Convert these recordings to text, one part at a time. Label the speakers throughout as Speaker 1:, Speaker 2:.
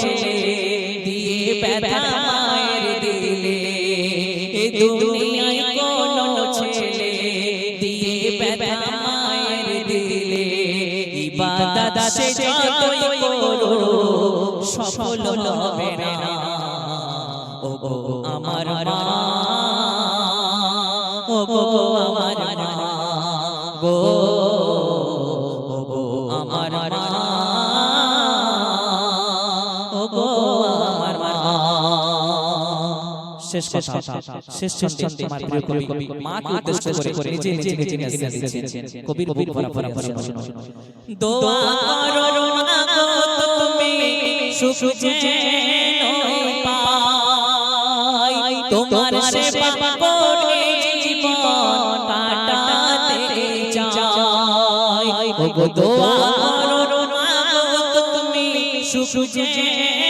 Speaker 1: ছেলে দিয়ে দিলে। এ দুনিয়ায় কোনো ছেলে দিয়ে সে যতই করো সফল হবে ও গো, আমার ও গো
Speaker 2: শেষ কথা শেষ ছন্দে আমার প্রিয় কবি মাকে উদ্দেশ্য করে নিজে নিজে নিজে নিজে দিচ্ছেন কবির ভরা ভরা ভরা
Speaker 1: দোয়া করো না গো তুমি সুখ যেন পাই তোমার সেবা করে জীবন কাটাতে চাই ও গো দোয়া করো না গো তুমি সুখ যেন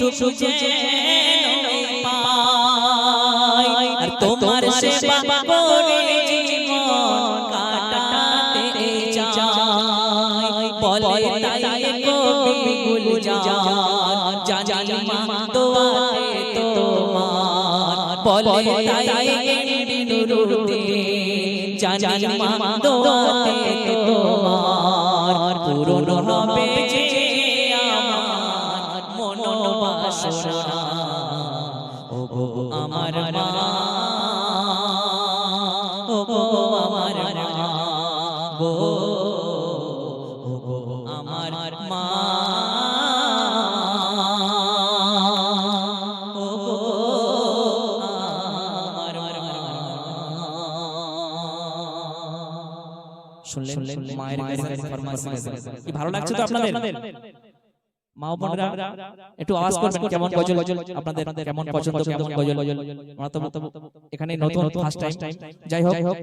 Speaker 1: সুখ যেন পাই। আর তোমার সেবা করে জীবন কাটাতে চাই। বলে তাই কবি গুলজার, জানি মা দোয়াতে তোমার। বলে তাই নুরুদ্দিন, জানি মা দোয়াতে তোমার। মনোবাসনা ও গো আমার মা ও গো আমার মা গো ও গো আমার মা।
Speaker 2: শুনলেন? মায়ের ফরমাইশ কি ভালো লাগছে তো আপনাদের? মা বোনেরা একটু আওয়াজ করবেন কেমন গজল? আপনাদের কেমন পছন্দ কেমন গজল? আমরা তো এখানে নতুন ফার্স্ট টাইম যাই হোক।